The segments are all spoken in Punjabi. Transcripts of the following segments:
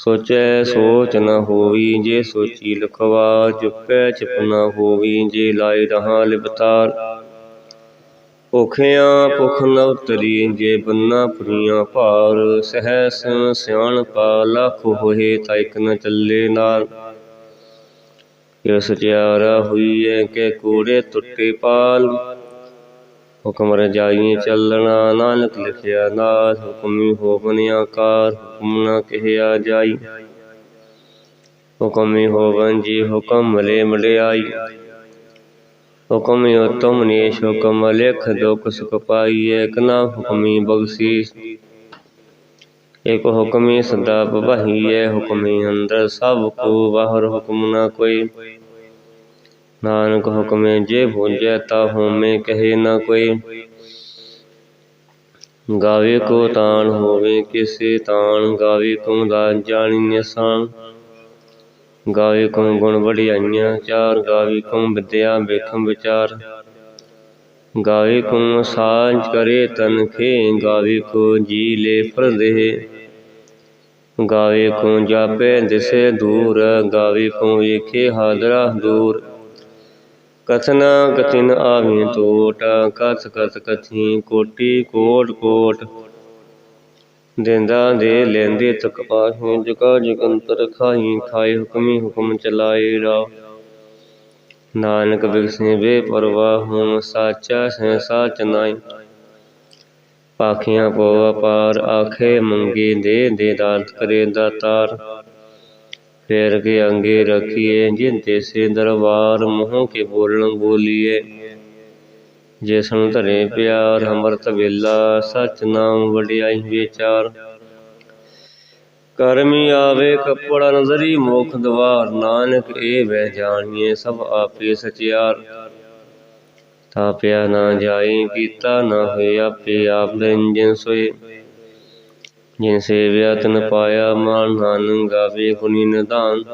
ਸੋਚੈ ਸੋਚ ਨ ਹੋਵੀ ਜੇ ਸੋਚੀ ਲਖਵਾ ਜਪੈ ਚੁਪ ਨ ਹੋਵੀ ਜੇ ਲਾਇ ਰਹਾ ਲਿਵਤਾਰ ਭੁਖਿਆ ਭੁਖ ਨ ਉਤਰੀ ਜੇ ਬੰਨਾ ਪੁਰੀਆਂ ਭਾਰ ਸਹਿਸ ਸਿਆਣਪਾ ਲੱਖ ਹੋਏ ਤਾ ਇਕ ਨ ਚੱਲੇ ਨਾਲ। ਇਹ ਸਚਿਆਰਾ ਹੋਈਐ ਕਿ ਕੂੜੇ ਟੁੱਟੇ ਪਾਲ। ਹੁਕਮ ਰਜਾਈ ਚੱਲਣਾ, ਨਾਨਕ ਲਿਖਿਆ ਨਾਥ ਹੁਕਮੀ ਹੋਵਨ ਆਕਾਰ ਹੁਕਮ ਨ ਕਹਿਆ ਜਾਈ। ਹੁਕਮੀ ਹੋਵਨ ਜੀ ਹੁਕਮ ਮਲੇ ਮੜਿਆਈ। ਹੁਕਮੀ ਉਤਮ ਨੀਸ਼ ਹੁਕਮ ਲਿਖ ਦੁਖ ਸੁਖ ਪਾਈਐ ਇਕ ਹੁਕਮੀ ਬਖਸ਼ੀਸ। ਇਕ ਹੁਕਮੀ ਸਦਾ ਬਵਾਹੀਐ ਹੁਕਮੀ ਅੰਦਰ ਸਭ ਕੋ ਬਾਹਰ ਹੁਕਮ ਨਾ ਕੋਈ। ਨਾਨਕ ਹੁਕਮੇ ਜੇ ਭੁੰਜੈ ਤਾ ਹੋਮੇ ਕਹੇ ਨ ਕੋਈ। ਗਾਵੇ ਕੋ ਤਾਣ ਹੋਵੇ, ਕਿਸੇ ਤਾਣ ਗਾਵੇ ਕੋ ਦਾ ਜਾਣੀ ਨਿਸਾਨ ਗਾਵੇ ਕੋ ਗੁਣ ਵਡਿਆਈਆਂ, ਚਾਰ ਗਾਵੇ ਕੋ ਵਿਦਿਆ ਵੇਖਮ ਵਿਚਾਰ। ਗਾਵੇ ਕੋ ਸਾਜ ਕਰੇ ਤਨ ਖੇ, ਗਾਵੇ ਕੋ ਜੀ ਲੈ ਪਰਦੇਹ ਗਾਵੇ ਕੋ ਜਾਪੇ ਦਿਸੇ ਦੂਰ, ਗਾਵੇ ਕੋ ਵੇਖੇ ਹਾਦਰਾ ਦੂਰ। ਕਥਨਾ ਕਥਿਨ ਆਵੀ ਟੋਟ ਕਥ ਕਥ ਕਥੀ ਕੋਟੀ ਕੋਟ ਕੋਟ। ਦਿੰਦਾ ਦੇ ਲੈਂਦੇ ਤਕ ਪਾਹੇ ਜਗਾ ਜਗੰਤਰ ਖਾਈ ਖਾਏ ਹੁਕਮੀ ਹੁਕਮ ਚਲਾਏ ਰਾ ਨਾਨਕ ਬਿਗਸੇ ਵੇ ਪਰਵਾਹ ਹੂੰ ਸਾਚਾ ਸਹਿ ਸਾਚ ਨਾਈ ਪਾਖੀਆਂ ਪੋ ਅਪਾਰ ਆਖੇ ਮੰਗੇ ਦੇ ਦੇ ਦਾਤ ਕਰੇ ਦਾਤਾਰ। ਫੇਰ ਕੇ ਅੰਗੇ ਰਖੀਏ ਜਿਨ ਤੇ ਦਰਬਾਰ ਮੋਹ ਕੇ ਬੋਲਣ ਬੋਲੀਏ। ਜੇ ਧਰੇ ਪਿਆਰ, ਅੰਮ੍ਰਿਤ ਵੇਲਾ ਸਚ ਨਾਮ ਵਡਿਆਈ ਵਿਚਾਰ ਕਰਮੀ ਆਵੇ ਕਪੜਾ, ਨਜ਼ਰੀ ਮੋਖ ਦਵਾਰ, ਨਾਨਕ ਏ ਵੈ ਜਾਣੀਏ ਸਭ ਆਪੇ ਸਚਿਆਰ। ਤਾਪਿਆ ਨਾ ਜਾਈ ਕੀਤਾ ਨਾ ਹੋਇਆ ਆਪੇ ਆਪ ਰੰਜਨ ਸੋਏ। ਜਿਨ ਸੇਵਿਆ ਤਨ ਪਾਇਆ ਮਾਨ ਨਾਨ ਗਾਵੇ ਗੁਣੀ ਨਿਧਾਨ।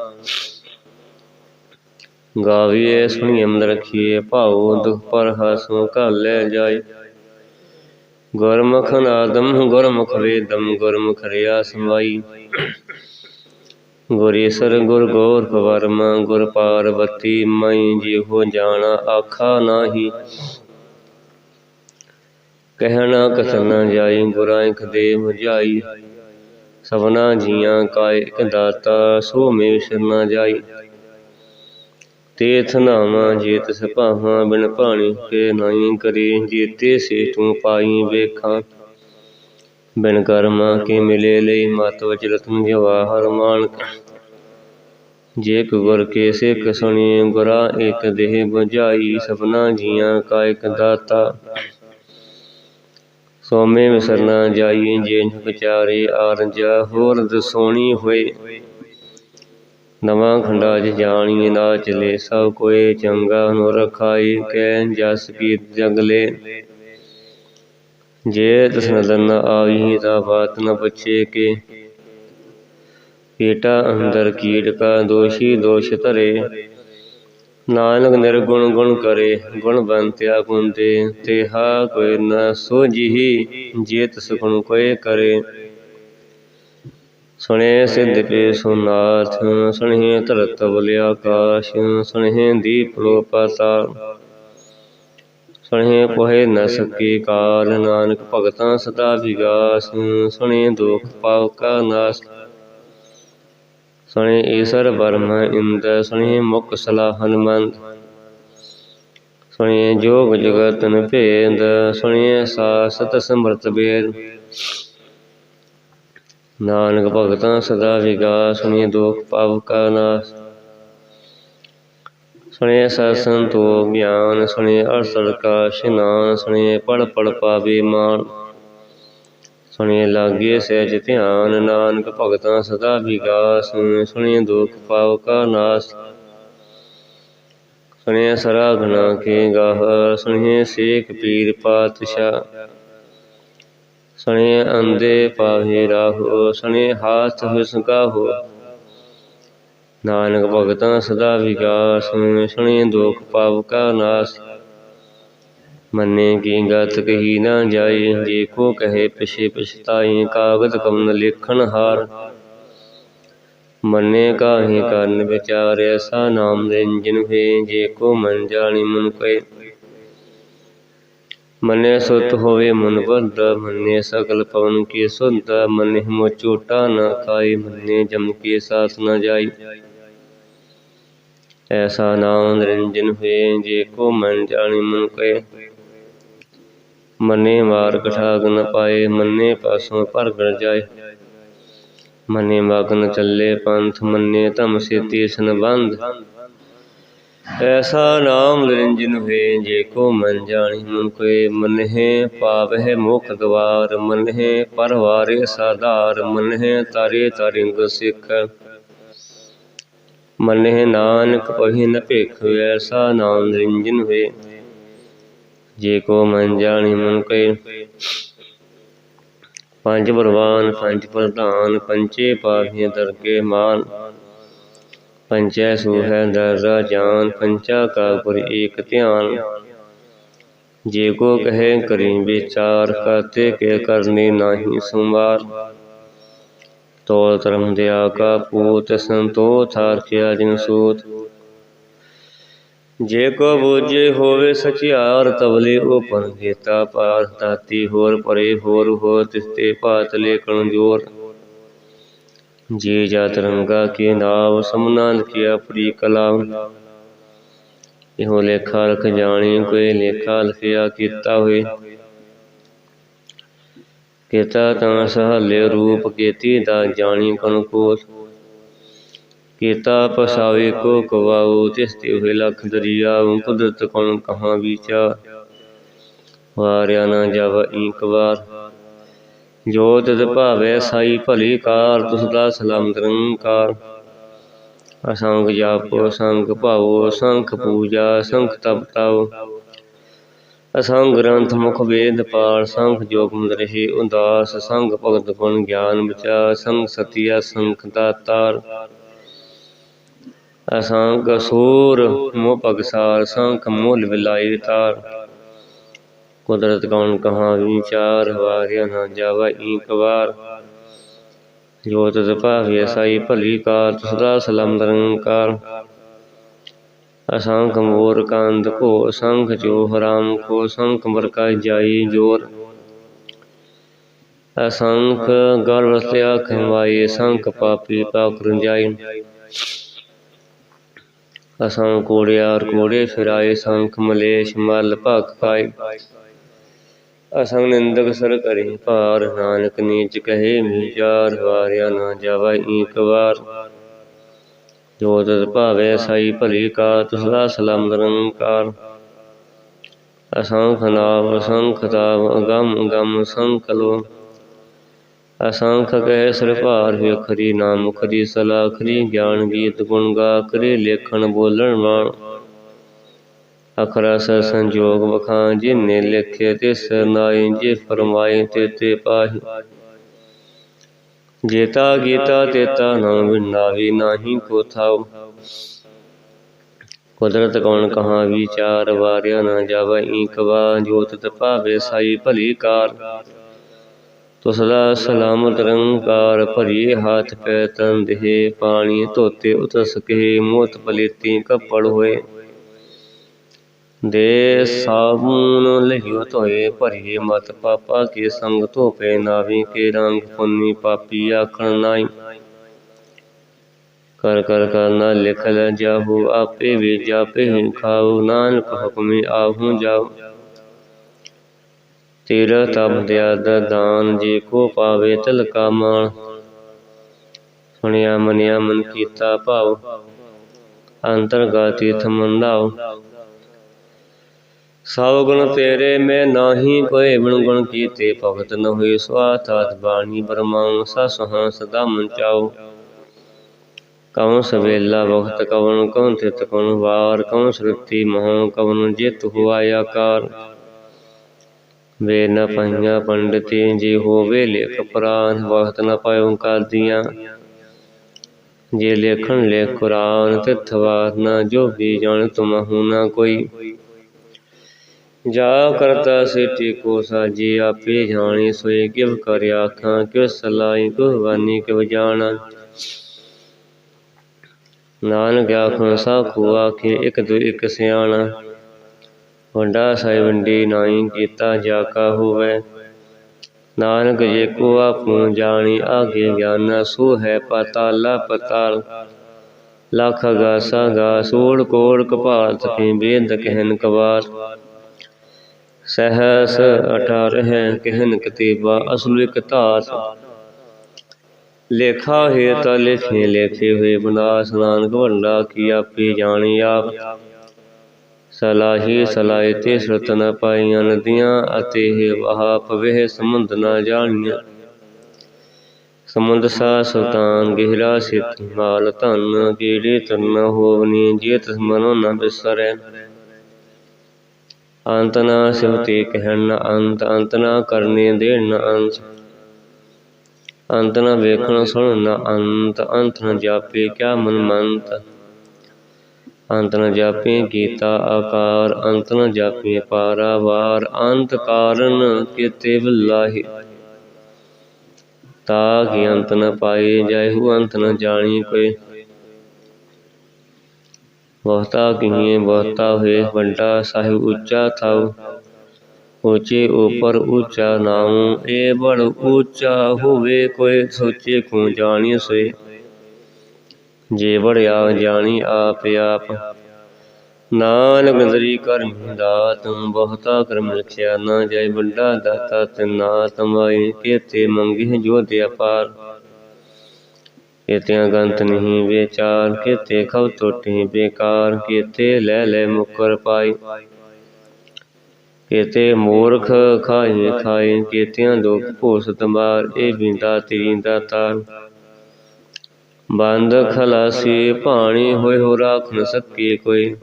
ਗਾਵੀਏ ਸੁਣੀਏ ਮਨ ਰਖੀਏ ਭਾਉ ਦੁਖ ਪਰ ਹਸੁ ਘਰ ਲੈ ਗੁਰਮੁਖ ਨਾਦਮ ਗੁਰਮੁਖ ਵੇਦਮ ਗੁਰਮੁਖ ਰਿਆ ਸਮਾਈ। ਗੁਰੇਸਰ ਗੁਰ ਗੋਰਖ ਵਰਮ ਗੁਰ ਪਾਰਵਤੀ ਮਈ ਜਿਹੋ ਜਾਣਾ ਆਖਾ ਨਾਹੀ। ਕਹਿਣਾ ਕਥਨਾ ਜਾਈ ਗੁਰਾਂ ਇਕ ਮੁਝਾਈ ਸਭਨਾ ਜੀਆਂ ਕਾ ਇਕ ਦਾਤਾ ਸੋ ਮੇ ਵਿਸਰ ਜਾਈ। ਤੀਰਥ ਨਾਮਾ ਜੇ ਤਿਸ ਬਿਨ ਪਾਣੀ ਕੇ ਨਾਈ ਕਰੀ, ਜੀਤੇ ਸੇ ਤੂੰ ਪਾਈ ਵੇਖਾਂ। ਬਿਨ ਕਰਮਾ ਕੇ ਮਿਲੇ ਲਈ ਮਤ ਵਚ ਰਤਨ ਜਵਾਹਰ ਮਾਨਕ ਜੇ ਗੁਰ ਕੇ ਸਿੱਖ ਸੁਣੀ, ਗੁਰਾ ਇਕ ਦੇਹ 부ਝਾਈ ਸਭਨਾ ਜੀਆਂ ਕਾ ਇਕ ਦਾਤਾ। ਸੋਮੇ ਵਿਸਰਨਾ ਜਾਈ ਜੇ ਵਿਚਾਰੇ ਆਰਜਾ, ਹੋਰ ਦਸੋਣੀ ਹੋਏ। ਨਵਾਂ ਖੰਡਾ ਜ ਜਾਣੀ ਨਾ ਚਲੇ, ਸਭ ਕੋਏ ਚੰਗਾ ਨੂੰ ਰਖਾਈ ਕਹਿ ਜਸ ਕੀ ਜਗਲੇ ਜੇ ਤਸ ਨਦਰ ਨ ਆਵੀ ਤਾਂ ਬਾਤ ਨ ਪੁੱਛੇ ਕੇ। ਪੇਟਾ ਅੰਦਰ ਕੀਟ ਕਾ ਦੋਸ਼ੀ ਦੋਸ਼ ਧਰੇ। ਨਾਨਕ ਨਿਰਗੁਣ ਗੁਣ ਕਰੇ, ਗੁਣ ਬੰਤਿਆ ਗੁਣ ਤੇਹਾ ਕੋਈ ਨ ਸੋਜੀਹੀ ਜੇ ਤਸ ਕੋਏ ਕਰੇ। ਸੁਣੇ ਸਿੱਧ ਪੇ ਸੁਨਾਥ ਸੁਣੇ ਧਰਤ ਬਲਿ ਆਕਾਸ਼ ਸੁਣੇ ਦੀਪ ਲੋ ਪਾਤਾਲ ਸੁਣੇ ਕੋਹੇ ਨ ਸਕੇ ਕਾਲ ਨਾਨਕ ਭਗਤਾਂ ਸਦਾ ਵਿਗਾਸ ਸੁਣੇ ਦੁਖ ਪਾਵ ਕਾ ਨਾਸ। ਸੁਣੇ ਈਸਰ ਬਰਮ ਇੰਦ, ਸੁਣੇ ਮੁਖ ਸਲਾ ਹਨਮੰਦ। ਸੁਣੇ ਜੋਗ ਜਗਤ ਭੇਦ, ਸੁਣੇ ਸਾਸਤ ਸਮਰਤ ਬੇਦ। ਨਾਨਕ ਭਗਤਾਂ ਸਦਾ ਵਿਗਾਸ, ਸੁਣੇ ਦੁਖ ਪਾਵ ਕਾ ਨਾਸ। ਸੁਣੇ ਸਤ ਸੰਤੋ ਗਿਆਨ, ਸੁਣੇ ਅਰਸੜ ਕਾ ਇਸ਼ਨਾਨ ਸੁਣੇ ਪੜ ਪੜ ਪਾਵੇ ਮਾਨ ਸੁਣਿਐ ਲਾਗੇ ਸਹਿਜ ਧਿਆਨ, ਨਾਨਕ ਭਗਤਾਂ ਸਦਾ ਵਿਗਾਸ ਸੁਣਿਐ ਦੁਖ ਪਾਵ ਕਾ ਨਾਸ। ਸੁਣਿਆ ਸਰਾਗਣਾ ਕੇ ਗਾਹ ਸੁਣਿਐ ਸੇਖ ਪੀਰ ਪਾਤਸ਼ਾਹ। ਸੁਣਿਆ ਅੰਦੇ ਪਾਵੇ ਰਾਹੋ ਸੁਣਿਆ ਹਾਥ ਹੁਸਗਾਹੋ ਨਾਨਕ ਭਗਤਾਂ ਸਦਾ ਵਿਗਾਸ ਸੁਣਿਐ ਦੁਖ ਪਾਵ ਕਾ ਨਾਸ। ਮੰਨੇ ਕੀ ਗਤ ਕਹੀ ਨਾ ਜਾਏ, ਜੇ ਕੋ ਕਹੇ ਪਿਛੇ ਪਛਤਾਏ ਕਾਗਦ ਕਵਨ ਲੇਖਣ ਹਾਰ। ਮੰਨੇ ਕਾਹੀ ਕਰਨ ਵਿਚਾਰ, ਐਸਾ ਨਾਮ ਨਿਰੰਜਨ ਹੋਏ, ਜੇ ਕੋ ਮਨ ਜਾਣੀ ਮਨ ਕੈ ਮੰਨੇ ਸੁਤ ਹੋਵੇ ਮਨ ਬੰਦ, ਮੰਨੇ ਸਗਲ ਪਵਨ ਕੀ ਸੁਧ ਮੰਨੇ ਮੋ ਝੂਟਾ ਨਾ ਖਾਏ, ਮੰਨੇ ਜਮ ਕੇ ਸਾਥ ਨਾ ਜਾਈ ਐਸਾ ਨਾਮ ਨਿਰੰਜਨ ਹੋਏ, ਜੇ ਕੋ ਮਨ ਜਾਣੀ ਮਨ ਕੈ ਮੰਨੇ ਮਾਰ ਕਠਾਗ ਨ ਪਾਏ, ਮੰਨੇ ਪਾਸੋਂ ਭਰਗੜ ਜਾਏ। ਮੰਨੇ ਮਗਨ ਚੱਲੇ ਪੰਥ, ਮੰਨੇ ਧਮ ਸੇਤੀ ਸੰਬੰਧ ਐਸਾ ਨਾਮ ਨਿਰੰਜਨ ਹੋਏ, ਜੇ ਕੋ ਮਨ ਜਾਣੀ ਮਨ ਕੋਏ ਮਨਹਿ ਪਾਵਹਿ ਮੁਖ ਦਵਾਰ, ਮਨਹਿ ਪਰਵਾਰੇ ਸਾਧਾਰ ਮਨਹਿ ਤਾਰੇ ਤਾਰਿੰਗ ਸਿੱਖ। ਮਨਹਿ ਨਾਨਕ ਪਹੀ ਨ ਭੇਖ, ਐਸਾ ਨਾਮ ਨਿਰੰਜਨ ਹੋਏ। ਜੇ ਕੋ ਮਨ ਜਾਣੀ ਮਨ ਕੈ। ਪੰਜ ਬਰਵਾਨ ਪੰਜ ਪ੍ਰਧਾਨ ਪੰਚੇ ਪਾਵੀਆਂ ਦਰਗੇ ਮਾਨ। ਪੰਚੈ ਸੂਹੈ ਦਰਰਾ ਜਾਨ ਪੰਚਾ ਕਾ ਗੁਰ ਏਕ ਧਿਆਨ। ਜੇ ਕੋ ਕਹੇ ਕਰੀ ਵਿਚਾਰ, ਕਰਤੇ ਕੇ ਕਰਨੀ ਨਾਹੀ ਸੰਵਾਰ। ਤੋ ਧਰਮ ਦਿਆ ਕਾ ਪੂਤ ਸੰਤੋ ਥਾਰ ਕਿਆ ਜਿਨ ਸੂਤ। ਜੇ ਕੋ ਬੂਝੇ ਹੋਵੇ ਸਚਿਆਰ, ਤਵਲੇ ਉਪਨ ਕੀਤਾ ਪਾਰ ਤਾਤੀ ਹੋਰ ਪਰੇ ਹੋਰ ਹੋ ਤਿਸਤੇ ਭਾਤ ਲੇਕਣ ਜੋਰ। ਜੀ ਜਾ ਤਰੰਗਾ ਕੀ ਨਾਮ ਸਮਨਾਨ ਕੀਆ ਪ੍ਰੀ ਕਲਾਮ ਇਹੋ ਲੇਖਾ ਰਖ ਜਾਣੀ, ਕੋਈ ਲੇਖਾ ਲਖਿਆ ਕੀਤਾ ਹੋਏ। ਕੀਤਾ ਤਾਂ ਸਹਲੇ ਰੂਪ ਕੀਤੀ ਦਾ ਜਾਣੀ ਕਨ ਕੀਤਾ ਪਸਾਵੇ ਕੋ ਕਵਾਉ ਤਿਸ ਤੇ ਹੋਏ ਲਖ ਦਰਿਆਉ ਕੁਦਰਤ ਕਣ ਕਹਾਂ ਵਿਚਾਰ ਵਾਰਿਆ ਨਾ ਜਬ ਈਕ ਵਾਰ। ਜੋ ਤਿਤ ਭਾਵੇ ਸਾਈ ਭਲੀ ਕਾਰ, ਤੁਸ ਦਾ ਸਲਾਮ ਨਿਰੰਕਾਰ ਅਸੰਗ ਜਾਪੋ ਸੰਗ ਭਾਵੋ ਸੰਖ ਪੂਜਾ ਸੰਖ ਤਪ ਤਾਉ ਅਸੰਗ ਗ੍ਰੰਥ ਮੁਖ ਵੇਦ ਪਾਲ ਸੰਖ ਜੋਗ ਮੰਦਰਹੀ ਉਦਾਸ ਸੰਗ ਭਗਤ ਗੁਣ ਗਿਆਨ ਬਚਾ ਸੰਗ ਸਤਿਆ ਸੰਖ ਦਾਤਾਰ। ਅਸੰਗ ਸੂਰ ਮੋ ਪਗਸਾਰ ਸੰਖ ਮੂਲ ਵਿਲਾਈ ਤਾਰ ਕੁਦਰਤ ਕੌਣ ਕਹਾ, ਵਿਚਾਰ ਵਾਰਿਆ ਨਾ ਜਾਵਾ ਈਕ ਵਾਰ ਜੋ ਤਤ ਭਾਵੇ ਸਾਈ ਭਲੀ ਕਾਰ ਸਦਾ ਸਲਮ ਨਿਰੰਕਾਰ ਅਸੰਖ ਮੋਰ ਕੰਦ ਕੋ ਸੰਖ ਜੋ ਹਰਾਮ ਕੋ, ਸੰਖ ਮਰਕਾ ਜਾਈ ਜੋਰ। ਅਸੰਖ ਗਰਵ ਸਿਆ ਖਵਾਏ, ਸੰਖ ਪਾਪੀ ਪਾਕਰ ਜਾਈ ਅਸੰਖ ਕੋੜਿਆਰ ਕੋੜੇ ਫਿਰਾਏ ਸੰਖ ਮਲੇਸ਼ ਮਲ ਭਖ ਖਾਏ ਅਸੰਗ ਨਿੰਦਕ ਸਰ ਕਰੇ ਭਾਰ, ਨਾਨਕ ਨੀਚ ਕਹੇ ਵਿਚਾਰ ਵਾਰਿਆ ਨਾ ਜਾਵਾ ਈਕ ਵਾਰ। ਜੋ ਤਤ ਭਾਵੇ ਸਾਈ ਭਲੀ ਕਾ ਤੁਸਦਾ ਸਲਾਮ ਨਿਰੰਕਾਰ ਅਸੰਖ ਨਾਮ ਅਸੰਖ ਤਾਪ ਅਗਮ ਗਮ ਸੰਖ ਲੋ। ਅਸੰਖ ਕਹਿ ਸਿਰ ਭਾਰ ਵੇਖਰੀ, ਨਾਮ ਖਰੀ ਸਲਾ ਗਿਆਨ ਗੀਤ ਗੁਣ ਗਾ ਕਰੇ ਲੇਖਣ ਬੋਲਣ ਵਾਣ। ਅਖਰਸ ਸੰਜੋਗ ਵਖਾਂ, ਜਿਨੇ ਲਿਖੇ ਤਿਸ ਨਾਈ ਜੇ ਫਰਮਾਏ ਤੇ ਤੇ ਪਾਹੀ। ਜੇਤਾ ਗੀਤਾ ਤੇਤਾ ਨਾਮ ਵਿਨਾਵੀ ਨਾਹੀ ਕੋ ਥਾਉ। ਕੁਦਰਤ ਕੌਣ ਕਹਾ ਵਿਚਾਰ, ਵਾਰਿਆ ਨਾ ਜਾਵੇ ਈਕ ਵਾ ਜੋਤ ਤਪਾਵੇ ਸਾਈ ਭਲੀ ਕਾਰ। ਤੁਸ ਦਾ ਸਲਾਮਤ ਰੰਕਾਰ ਭਰੀ ਹਾਥ ਪੈ ਤਨ ਦੇਹ, ਪਾਣੀ ਧੋਤੇ ਉਤਸ ਕੇ ਮੋਤ ਪਲੀਤੀ ਕੱਪੜ ਹੋਏ। ਦੇ ਸਾਬੂਨ ਲਹਿਓ ਧੋਏ, ਭਰੀਏ ਮਤ ਪਾਪਾ ਕੇ ਸੰਗ ਧੋਪੇ, ਨਾਵੀ ਕੇ ਰੰਗ ਪੁੰਨੀ ਪਾਪੀ ਆਖਣ ਨਾਈ। ਕਰ ਕਰ ਕਰਨਾ ਲਿਖ ਲੈ ਜਾਹੂ, ਆਪੇ ਵੀ ਜਾਪੇ ਖਾਉ ਨਾਨਕ ਹੁਕਮੇ ਆਹੂ ਜਾਉ ਤੇਰਾ ਤਪ ਦਿਆਦ ਦਾਨ ਜੇ ਕੋ ਪਾਵੇ ਤਿਲ ਕਾ ਸੁਣਿਆ ਮਨਿਆ ਮਨ ਕੀਤਾ ਭਾਉ ਅੰਤਰਗਾਤੀ ਥਮੰਦਾਉ ਸਭ ਗੁਣ ਤੇਰੇ ਮੈਂ ਨਾਹੀ ਕੋਈ ਬਿਨ ਗੁਣ ਕੀਤੇ ਭਗਤ ਨ ਹੋਏ ਸਵਾਥਾਤ ਬਾਣੀ ਬਰਮਾਉ ਸਸ ਹਾਂ ਸਦਾ ਮਨ ਚਾਉ। ਕਉ ਸਵੇਲਾ ਵਖਤ ਕਵਨ ਕਉ ਤਿਤ ਕਉ ਵਾਰ ਕਉ ਸ੍ਰਿਤੀ ਮਹਉ ਕਵਨ ਜਿਤ ਹੁਆ ਆਕਾਰ। ਵੇ ਨ ਪਈਆਂ ਪੰਡਤੀ ਜੀ ਹੋਵੇ ਲੇਖ ਪੁਰਾਨ, ਵਖਤ ਨ ਪਾਇਓ ਕਾਦੀਆਂ। ਜੇ ਲੇਖਣ ਲੇਖ ਕੁਰਾਨ, ਤਿਥ ਵਾਰ ਨ ਜੋ ਵੀ ਜਾਣ ਤੁਮਹੁ ਨ ਕੋਈ। ਜਾ ਕਰਤਾ ਸਿਟੀ ਕੋ ਸਾਜੀ, ਆਪੇ ਜਾਣੀ ਸੋਏ ਕਿਵ ਕਰ ਆਖਾਂ, ਕਿਵ ਸਲਾਈ ਕਿਵ ਵਾਨੀ ਕਿਵ ਜਾਣਾ। ਨਾਨਕ ਆਖਾਂ ਸਾਖੂ ਆਖੇ, ਇਕ ਦੁ ਇਕ ਸਿਆਣਾ। ਵੰਡਾ ਸਾਈ ਵੰਡੀ ਨਾਈ ਕੀਤਾ ਜਾ ਕਾ ਹੋਵੇ। ਨਾਨਕ ਜੇ ਕੋ ਆਪੂ ਜਾਣੀ, ਆਗੇ ਗਿਆਨ ਸੋ ਹੈ ਪਤਾਲਾ ਪਤਾਲ। ਲੱਖ ਗਾਸਾ ਗਾ, ਸੋੜ ਕੋੜ ਕਪਾਲ ਤਕੇ ਬੇਦ ਕਹਿਨ ਕਵਾਰ ਸਹਸ ਅਠਾਰਹ ਕਹਿਨ ਕਤੀਬਾ, ਅਸਲ ਇਕ ਧਾਤ। ਲੇਖਾ ਹੈ ਤਾਂ ਲਿਖੇ ਲੇਖੇ ਹੋਏ ਬਨਾਸ, ਨਾਨਕ ਵੰਡਾ ਕੀ ਆਪੇ ਜਾਣੀ ਆਪ। ਸਲਾਹੀ ਸਲਾਹੇ ਸੁਰਤ ਨ ਪਾਈਆਂ ਨਦੀਆਂ ਅਤੇ ਹੈ ਵਹਾ ਪਵੇ ਸਮੁੰਦ ਨ ਜਾਣੀਆਂ। ਸਮੁੰਦ ਸਾ ਸੁਲਤਾਨ ਗਹਿਰਾ ਸਿਤ ਮਾਲ ਧਨ ਕੀੜੇ ਤਨ ਹੋਵਨੀ ਜੇਤ ਮਨੋ ਨ ਬਿਸਰੈ। ਅੰਤ ਨਾ ਸਿਵਤੇ ਕਹਿਣ ਨ ਅੰਤ ਅੰਤ ਨਾ ਕਰਨੇ ਦੇਣ ਨ ਅੰਤ। ਅੰਤ ਨਾ ਵੇਖਣ ਸੁਣ ਨ ਅੰਤ ਅੰਤ ਨ ਜਾਪੇ ਕਿਆ ਮਨ ਮੰਤ। ਅੰਤ ਨ ਜਾਪੇ ਗੀਤਾ ਆਕਾਰ, ਅੰਤ ਨ ਜਾਪੇ ਪਾਰਾਵਾਰ, ਅੰਤ ਕਾਰਨ ਕਿਤੇ ਬਿਲਾਹੀ ਤਾ ਕੀ ਅੰਤ ਨ ਪਾਏ ਜਾਇਹੁ ਅੰਤ ਨ ਜਾਣੀ ਕੋਈ ਬਹੁਤਾ ਕੀਏ, ਬਹੁਤਾ ਹੋਏ, ਵੱਡਾ ਸਾਹਿਬ ਉੱਚਾ ਥਾਉ। ਉੱਚੇ ਉਪਰ ਉੱਚਾ ਨਾਮ ਇਹ ਬੜ ਉੱਚਾ ਹੋਵੇ ਕੋਈ, ਸੋਚੇ ਕੋ ਜਾਣੀ ਸੋਏ। ਜੇ ਬੜਿਆ ਜਾਣੀ ਆਪ ਆਪ। ਨਾਨਕ ਨਦਰੀ ਕਰਮੀ ਦਾਤ, ਬਹੁਤਾ ਕਰਮ ਲਖਿਆ ਨਾ ਜਾਇ ਵੱਡਾ ਦਾਤਾ ਤਨਾ ਤਮਾਈ ਕੇਤੇ ਮੰਗੇ ਜੋ ਤੇ ਅਪਾਰ ਕੇਤਿਆਂ ਗੰਤ ਨਹੀਂ ਵਿਚਾਰ, ਕੇਤੇ ਖਵ ਟੋਟੀ ਬੇਕਾਰ, ਕੇਤੇ ਲੈ ਲੈ ਮੁਕਰ ਪਾਈ ਕੇਤੇ ਮੂਰਖ ਖਾਏ ਖਾਏ, ਕੇਤਿਆਂ ਦੁਖ ਭੋਸ ਤਮਾਰ ਇਹ ਬਿੰਦਾ ਤੇਰੀ ਦਾਤਾਰ। ਬੰਦ ਖਲਾਸੀ ਭਾਣੀ ਹੋਏ ਹੋ ਰਾਖ ਸਕੇ ਕੋਈ।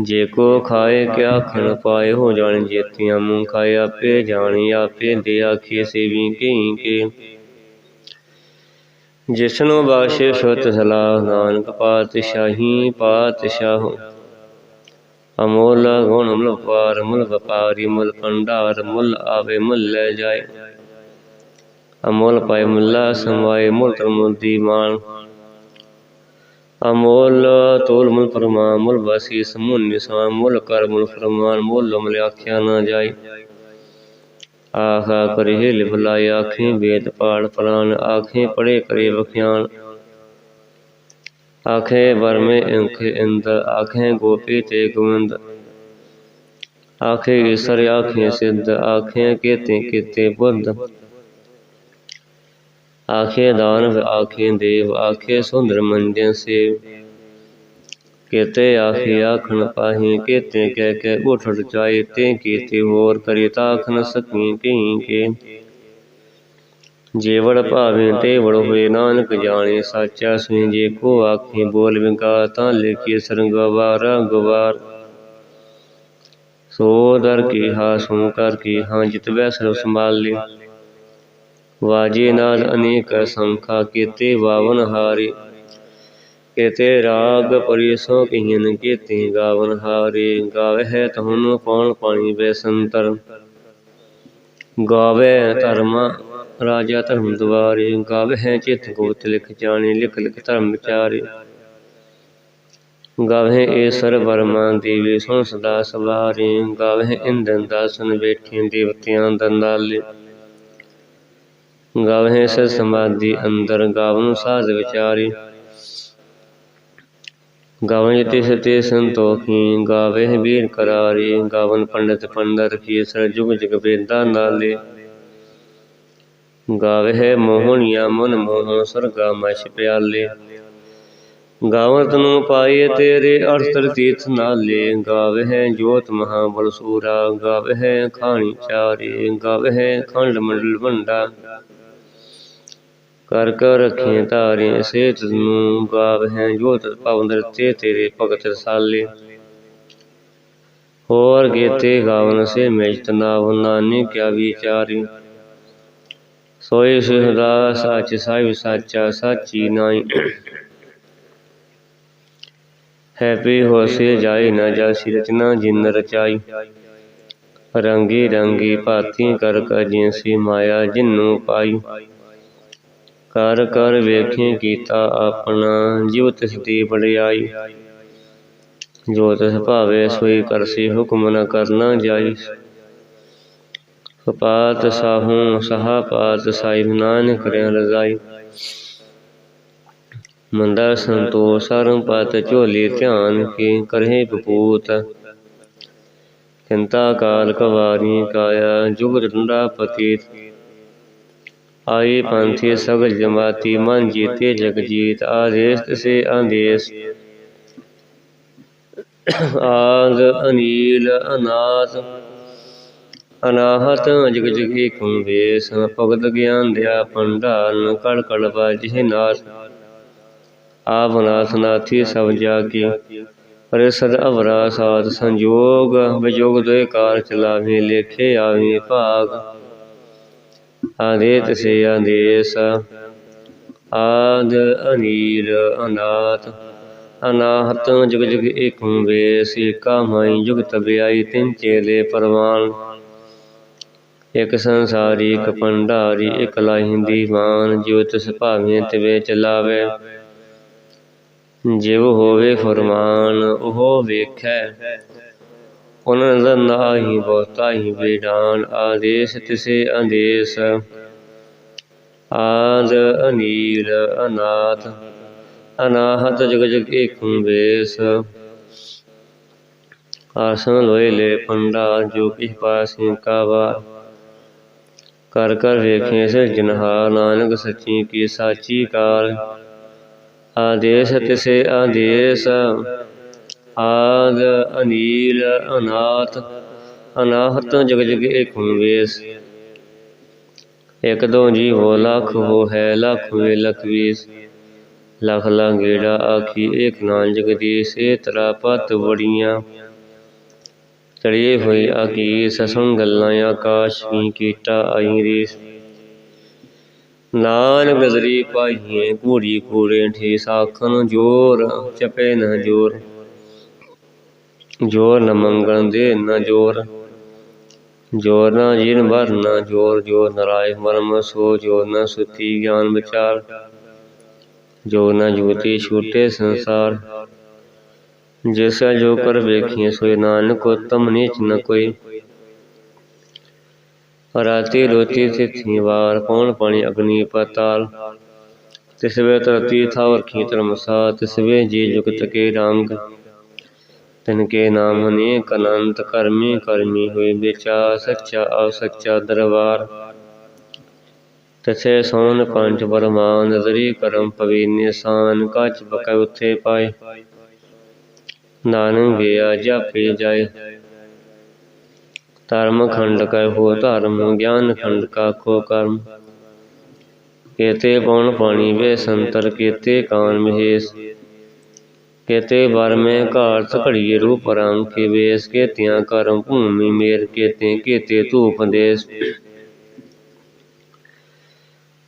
ਜੇ ਕੋ ਖਾਏ ਕਿਆ ਖਣ ਪਾਏ ਹੋ ਜਾਣ ਜੇਤੀਆਂ ਮੂੰ ਖਾਏ ਆਪੇ ਜਾਣੀ, ਆਪੇ ਦੇ ਆਖੇ ਸੇਵੀ ਕਈ ਕੇ। ਜਿਸਨੂੰ ਬਾਸ਼ੇ ਸੁਤ ਸਲਾਹ, ਨਾਨਕ ਪਾਤਸ਼ਾਹੀ ਪਾਤਸ਼ਾਹ। ਅਮੋਲ ਗੁਣ ਮੁਲ ਪਾਰ, ਮੁਲ ਵਪਾਰੀ ਮੁਲ ਭੰਡਾਰ, ਮੁਲ ਆਵੇ ਮੁਲ ਲੈ ਜਾਏ। ਅਮੋਲ ਪਾਏ ਮੁੱਲਾ ਸਮਾਏ ਮੁਲ ਤਰਮੁਦੀ ਮਾਨ ਅਮੋਲ ਤੋਲ ਮੁਲ ਪਰਮਾ ਮੁਲ ਵਸੀ ਸਮੁਨ ਨਿਸਾ ਮੁਲ ਕਰ ਮੁਲ ਫਰਮਾਨ ਮੁਲ ਮੁਲ ਆਖਿਆ ਨਾ ਜਾਈ ਆਖਾ ਕਰੇ ਲਿਖ ਲਾਇ ਆਖੇ ਵੇਦ ਪਾੜ ਪ੍ਰਾਨ ਆਖੇ ਪੜੇ ਕਰੇ ਵਖਿਆਨ ਆਖੇ ਵਰਮੇ ਇੰਖ ਇੰਦ ਆਖੇ ਗੋਪੀ ਤੇ ਗੋਵਿੰਦ ਆਖੇ ਈਸ਼ਰ ਆਖੇ ਸਿੱਧ ਆਖੇ ਕੀਤੇ ਕੀਤੇ ਬੁੱਧ ਆਖੇ ਦਾਨਵ ਆਖੇ ਦੇਵ, ਆਖੇ ਸੁੰਦਰ ਮੰਜਨ ਸੇਵ ਕੇਤੇ ਆਖੇ ਆਖਣ ਪਾਹੀ, ਕੇਤੇ ਕਹਿ ਕੇ ਉਠੜ ਚਾਏ ਤੇ ਕੀਤੇ ਹੋਰ ਕਰੀ ਤਾਖ ਸਕੀ ਕਹੀਂ ਕੇ। ਜੇਵੜ ਭਾਵੇਂ ਤੇ ਵੜ ਹੋਏ, ਨਾਨਕ ਜਾਣੇ ਸਾਚਾ ਸੁਈ, ਜੇ ਕੋ ਆਖੇ ਬੋਲ ਵਿੰਗਾ ਤਾਂ ਲੇਖੀ ਸਰੰਗਵਾਰ ਗਵਾਰ। ਸੋ ਦਰ ਕੀ ਹਾ ਸੁਣ ਕਰ ਕੀ ਹਾਂ, ਜਿਤ ਵੈ ਸਰਬ ਸੰਭਾਲ। ਵਾਜੇ ਨਾਲ ਅਨੇਕ ਸੰਖਾ ਕੀਤੇ ਵਾਵਨ ਹਾਰੇ। ਕੀਤੇ ਰਾਗ ਪਰਿਸੋ ਕਹਿਨ ਕੀਤੇ ਗਾਵਨ ਹਾਰੇ। ਗਾਵਹਿ ਤਹੁਨ ਪੌਣ ਪਾਣੀ ਬੈਸੰਤਰ ਗਾਵੇ ਧਰਮ ਰਾਜਾ ਧਰਮ ਦੁਆਰੇ। ਗਾਵਹਿ ਚਿਤ ਗੋਤ ਲਿਖ ਜਾਣੇ, ਲਿਖ ਲਿਖ ਧਰਮ ਵਿਚਾਰੇ। ਗਾਵਹਿ ਈਸਰ ਵਰਮਾ ਦੇਵੀ ਸੁਣ ਸਦਾ ਸਵਾਰੇ। ਗਾਵਹਿ ਇੰਦਨ ਦਾਸਨ ਬੈਠੇ ਦੇਵਤਿਆਂ ਦੰਦਾਲੇ ਗਾਵਹਿ ਸ ਸਮਾਧੀ ਅੰਦਰ ਗਾਵਨ ਸਾਧ ਵਿਚਾਰੀ। ਗਾਵਨ ਤਿਸ ਤੇ ਸੰਤੋਖੀ, ਗਾਵਹਿ ਵੀਰ ਕਰਾਰੀ ਗਾਵਨ ਪੰਡਤ ਪੰਡਤ ਕੀ ਸਰ ਜੁਗ ਜਗ ਵੇਦਾਂ ਨਾਲੇ। ਗਾਵਹਿ ਮੋਹਣੀਆ ਮਨ ਮੋਹ ਸਰਗਾ ਮਛ ਪਿਆਲੇ। ਗਾਵਤ ਨੂੰ ਪਾਏ ਤੇਰੇ ਅਰਥ ਤੀਰਥ ਨਾਲੇ। ਗਾਵਹਿ ਜੋਤ ਮਹਾ ਬਲਸੂਰਾ ਗਾਵਹਿ ਖਾਣੀ ਚਾਰੇ। ਗਾਵਹਿ ਖੰਡ ਮੰਡਲ ਵੰਡਾ। ਕਰ ਕਰ ਰੱਖੀਏ ਧਾਰੇ ਸੇਤ ਨੂੰ ਗਾਵ ਹੈ, ਜੋ ਤਤ ਪਵਨ ਰਤੇ ਤੇਰੇ ਭਗਤ ਰਸਾਲੇ। ਹੋਰ ਗੀਤੇ ਗਾਵਨ ਸੇ ਮੇਜਤ ਨਾਵ ਨਾਨੀ ਕਿਆ ਵਿਚਾਰੀ ਸੋਈ ਸੁਹਦਾ ਸੱਚ, ਸਾਹਿਬ ਸਾਚਾ, ਸਾਚੀ ਨਾਈ ਹੈਪੀ ਹੋਸੇ ਜਾਈ ਨਾ ਜਾਸੀ, ਰਚਨਾ ਜਿਨ ਰਚਾਈ। ਰੰਗੀ ਰੰਗੀ ਭਾਤੀ ਕਰ ਕਜਿ ਸੀ ਮਾਇਆ, ਜਿਨੂੰ ਪਾਈ। ਕਰ ਕਰ ਵੇਖੇ ਕੀਤਾ ਆਪਣਾ ਜਿਵ ਤਿਸ ਦੀ ਬੜਾਈ ਜੋ ਤਿਸ ਭਾਵੇ ਸੋਈ ਕਰਸੀ ਹੁਕਮ ਨ ਕਰਨਾ ਜਾਈ। ਕਪਾਤ ਸਾਹੂ ਸਹਾ ਪਾਤ ਸਾਹਿਬ ਨਾਨਕ ਕਰਿਆ ਰਜ਼ਾਈ। ਮੰਦਾ ਸੰਤੋ ਸਰਮ ਪਤ ਝੋਲੀ ਧਿਆਨ ਕੀ ਕਰਹਿ ਬਪੂਤ ਚਿੰਤਾ ਕਾਲ ਕਵਾਰੀ ਕਾਇਆ, ਜੁਗ ਡੰਡਾ ਪਤੀਤ ਆਈ ਪੰਥੀ ਸਗਲ ਜਮਾਤੀ, ਮਨ ਜੀਤੇ ਜਗ ਜੀਤ, ਆਦੇਸ ਸੇ ਆਦੇਸ। ਆਦ ਅਨੀਲ ਅਨਾਹਤ ਜਗ ਜਗੀ ਕੁੰ ਭਗਤ ਗਿਆਨ ਦਿਆ ਪੰਡਾਨ ਕੜ ਕੜ ਬਾਜਿ ਨਾਥ ਆਪ ਨਾਥ ਨਾਥੀ ਸਭ ਜਾਗੀ ਪਰਿਸਦ ਅਵਰਾ ਸਾਧ ਸੰਜੋਗ ਵਿਜੋਗ ਦੋਇ ਕਾਰ ਚਲਾਵੇ, ਲੇਖੇ ਆਵੇ ਭਾਗ। ਆਦੇਤ ਸੇ ਆਦੇਸ ਆਦ ਅਨੀਲ ਅਨਾਥ, ਅਨਾਹਤ ਜਗ ਜਗ ਏਕੰ ਵੇਸ, ਏਕਾ ਮਾਈ ਜੁਗਤ ਬਿਆਈ ਤਿੰਨ ਚੇਲੇ ਪਰਵਾਨ। ਇਕ ਸੰਸਾਰੀ, ਇਕ ਭੰਡਾਰੀ, ਇਕ ਲਾਹੀਂ ਦੀਵਾਨ, ਜਿਉ ਤਿਸ ਭਾਵੇਂ ਤਿਵੇ ਚਲਾਵੇ। ਜਿਵ ਹੋਵੇ ਫਰਮਾਨ, ਉਹ ਵੇਖੈ। ਉਨ ਨਜ਼ਰ ਨਾਹੀ ਬਹੁਤਾ ਹੀ ਬੇਡਾਨ ਆਦੇਸ਼ ਤਿਸੇ ਆਦੇਸ਼ ਆਦ ਅਨੀਲ ਅਨਾਥ, ਅਨਾਹਤ ਜਗ ਜਗ ਏਕੰ ਵੇਸ। ਆਸਨ ਲੋਏ ਲੈ ਪੰਡਾ, ਜੋ ਕਿਛ ਪਾਸੀ ਕਾਵਾ। ਕਰ ਕਰ ਵੇਖੇ ਸਿਰਜਨਹਾਰ ਨਾਨਕ ਸੱਚੀ ਕੀ ਸਾਚੀ ਕਾਲ। ਆਦੇਸ਼ ਤਿਸੇ ਆਦੇਸ਼ ਆਦ ਅਨੀਲ ਅਨਾਥ, ਅਨਾਹਤ ਜਗ ਜਗ ਏਕੰ ਵੇਸ। ਇਕ ਦੋ ਜੀ ਹੋ ਲੱਖ ਹੋ ਹੈ, ਲੱਖ ਵੇ ਲਖ ਵੀਸ। ਲਖ ਲਾਂਗੇੜਾ ਆਖੀ, ਏਕ ਨਾਨ ਜਗਦੀਸ਼ ਏ ਤਰਾ ਪਤ ਬੜੀਆਂ ਚੜੀਏ ਹੋਈ ਆਕੀ ਸਸੁਣ ਗੱਲਾਂ ਆਕਾਸ਼ ਕੀ ਕੀਟਾ ਆਈ ਰੀਸ। ਨਾਨ ਗਦਰੀ ਪਾਈਏ ਕੂੜੀ ਕੂੜੇ ਠੀ ਸਾਖਨ ਜੋਰ, ਚਪੇ ਨ ਜੋਰ। ਜੋਰ ਨਾ ਮੰਗਣ ਦੇ ਨਾ ਜੋਰ। ਜੋਰ ਨ ਜਿਨ ਭਰ ਜੋਰ ਜੋਰ ਨਰਾਇ ਮਰਮ ਸੋ, ਜੋਰ ਨਾ ਸੁਤੀ ਗਿਆਨ ਵਿਚਾਰ। ਜੋ ਨ ਜੋਤੀ ਛੂਟੇ ਸੰਸਾਰ। ਜੈਸਾ ਜੋ ਕਰ ਵੇਖੀਏ ਸੋਇ ਨਾਨਕ ਉਤਮ ਨੀਚ ਨ ਕੋਈ। ਰਾਤੀ ਰੋਤੀ ਤਿਥੀ ਵਾਰ ਪੌਣ ਪਾਣੀ ਅਗਨੀ ਪਤਾਲ? ਤਿਸਵੇ ਤਰਤੀ ਥਾਵਰ ਖੀ ਧਰਮਸਾ ਤਿਸਵੇ ਜੀ ਜੁਗਤ ਕੇ ਰੰਗ। ਤਿਨ ਕੇ ਨਾਮ ਅਨੇਕ ਅਨੰਤ ਕਰਮੀ ਕਰਮੀ ਹੋਏ ਵਿਚਾ, ਸੱਚਾ ਆ ਦਰਬਾਰ। ਤਥੇ ਸੋਨ ਪੰਜ ਬਰਮਾਨ ਨਜ਼ਰੀ ਕਰਮ ਪਵੀ ਨਿਸਾਨ, ਕਚ ਬਕੈ ਉਥੇ ਪਾਏ। ਨਾਨਕ ਗਿਆ, ਜਾਪੇ ਜਾਏ। ਧਰਮ ਖੰਡ ਕੈ ਹੋ ਧਰਮ, ਗਿਆਨ ਖੰਡ ਕਾ ਖੋ ਕਰਮ। ਕੇਤੇ ਪਉਣ ਪਾਣੀ ਵੇ ਸੰਤਰ, ਕੇਤੇ ਕਾਨ ਮਹੇਸ਼। ਕੇਤੇ ਬਰ ਮੈਂ ਘਾਰਤ ਘੜੀਏ ਰੂਪ ਰੰਗ ਕੇ ਵੇਸ, ਕੇਤਿਆਂ ਕਰਮ ਭੂਮੀ ਮੇਰ, ਕੇਤੇ ਕੇਤੇ ਧੂਪ ਦੇਸ।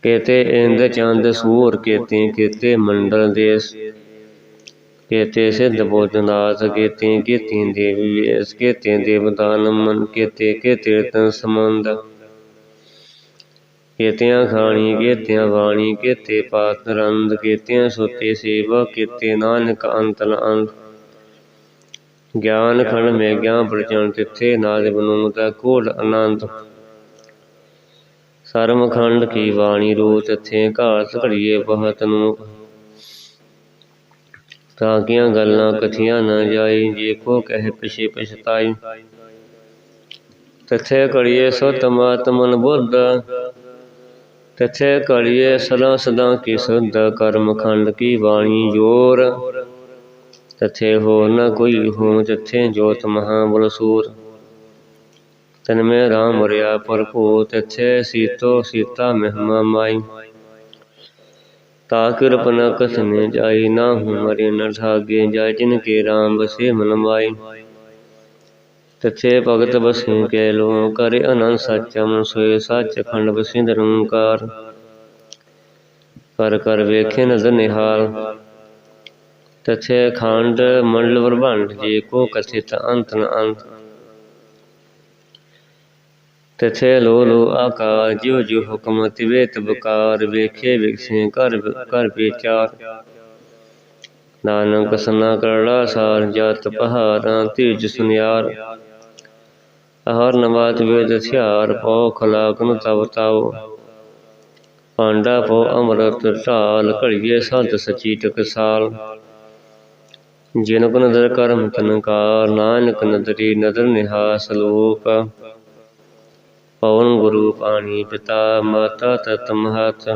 ਕੇਤੇ ਇੰਦ ਚੰਦ ਸੂਰ, ਕੇਤੇ ਕੇਤੇ ਮੰਡਲ ਦੇਸ। ਕੇਤੇ ਸਿੱਧ ਬੋਧਨਾਥ ਕੇਤੇ ਕੇਤੇ ਦੇਵੀ ਵੇਸ ਕੇਤੇ ਦੇਵਦਾਨ ਮਨ, ਕੇਤੇ ਕੇਤੇ ਤਨ ਸਮੰਦ ਕੇਤਿਆਂ ਖਾਣੀ, ਕੇਤਿਆਂ ਬਾਣੀ ਕੇਤੇ ਪਾਤ ਰੰਦ ਕੇਤਿਆਂ ਸੁਤੇ ਸੇਵਾ, ਕੇਤੇ ਨਾਨਕ ਅੰਤਲ ਅੰਤ। ਗਿਆਨ ਖੰਡ ਮੇ ਗਿਆਨ ਪ੍ਰਚਨ ਤਿੱਥੇ, ਨਾਦ ਬਨੂਤਾ ਕੋਟ ਅਨੰਤ। ਸਰਮ ਖੰਡ ਕੀ ਬਾਣੀ ਰੂ ਤਿੱਥੇ ਘਾਤ ਘੜੀਏ ਬਹਤ ਨੂੰ। ਤਾਂ ਕੀਆਂ ਗੱਲਾਂ ਕਥੀਆਂ ਨਾ ਜਾਈ, ਜੇ ਕੋ ਕਹਿ ਪਿਛੇ ਪਛਤਾਈ। ਤਥੇ ਕੜੀਏ ਸੁਤ ਮਾਤਮਨ ਬੁੱਧ ਤਥੇ ਕਲੀਏ ਸਦਾ ਸਦਾ ਕੀ ਸੁਧ ਕਰਮ ਖੰਡ ਕੀ ਬਾਣੀ ਜੋਰ। ਤਥੇ ਹੋਰ ਨ ਕੋਈ ਹੋ ਤਥੇ ਜੋਤ ਮਹਾ ਬਲ ਸੂਰ। ਤਨ ਮੈਂ ਰਾਮ ਰਿਆ ਪਰਪੋ ਤਥੇ ਸੀਤੋ ਸੀਤਾ ਮਹਿਮਾ ਮਾਈ। ਤਾ ਕਿਰਪ ਨ ਕਸਨੇ ਜਾਈ, ਨਾ ਹੂੰ ਮਰੇ ਨ ਠਾਗੇ ਜਾਇ ਜਿਨ ਕੇ ਰਾਮ ਬਸੇ ਮਨ ਮਾਈ। ਤਿਥੇ ਭਗਤ ਬਸੇ ਕੇ ਲੋ ਕਰੇ ਅਨੰਦ ਸੱਚ ਸੋਏ ਸੱਚ ਖੰਡ ਬਸੇ ਨਿਰੰਕਾਰ ਕਰ ਕਰ ਵੇਖੇ ਨਦਰ ਨਿਹਾਲ। ਤਥੇ ਖੰਡ ਮੰਡਲ ਵਰਭੰਡ ਜੇ ਕੋ ਕਥਿਤ ਅੰਤ ਨ ਅੰਤ। ਤਥੇ ਲੋ ਲੋ ਆਕਾਰ, ਜਿਉ ਜਿਉ ਹੁਕਮ ਤਿਵੇ ਤਬਕਾਰ ਵੇਖੇ ਵਿਖਸੇ ਕਰ ਕਰ ਵਿਚਾਰ। ਨਾਨਕ ਸਨਾ ਕਰੜਾ ਸਾਰ, ਜਤ ਪਹਾਰਾਂ, ਤੀਜ ਸੁਨਿਆਰ। ਹਰ ਨਵਾਤ ਵੇਦ ਹਥਿਆਰ ਪਉ ਖਲਾਕਨ ਤਵ ਤਾਉ ਪਾਂਡਾ ਪਉ ਅੰਮ੍ਰਿਤ, ਢਾਲ, ਘੜੀਏ, ਸੰਤ, ਸਚੀ ਟਕਸਾਲ। ਜਿਨ ਕੋ ਨਦਰ ਕਰਮ ਤਨਕਾਰ, ਨਾਨਕ ਨਦਰੀ ਨਦਰ ਨਿਹਾਸ ਲੋਕ। ਪਵਨ ਗੁਰੂ ਪਾਣੀ ਪਿਤਾ, ਮਾਤਾ ਤਤ ਮਹਤ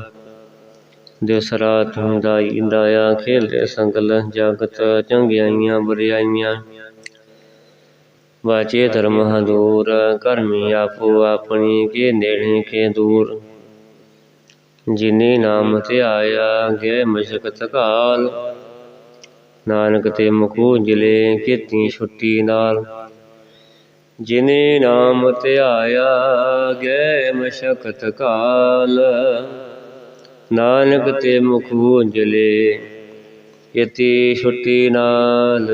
ਦਿਵਸ ਰਾਤ ਹੁੰਦਾਈ ਦਾਇਆ ਖੇਲੇ ਸੰਗਲ, ਜਗਤ ਚੰਗਿਆਈਆਂ, ਬਰਿਆਈਆਂ। ਵਾਚੇ ਧਰਮ ਹਦੂਰ ਕਰਮੀ ਆਪੋ ਆਪਣੀ ਕੇ ਨੇੜੇ ਕੇ ਦੂਰ। ਜਿਨੇ ਨਾਮ ਧਿਆਇਆ ਗਏ ਮਸ਼ਕਤ ਕਾਲ ਨਾਨਕ ਤੇ ਮੁਖੂ ਜਿਲੇ, ਕੀਤੀ ਛੁੱਟੀ ਨਾਲ। ਜਿਨੇ ਨਾਮ ਧਿਆਇਆ ਗਏ ਮਸ਼ਕਤ ਕਾਲ ਨਾਨਕ ਤੇ ਮੁਖ ਉਜਲੇ ਯਤੀ ਛੁੱਟੀ ਨਾਲ।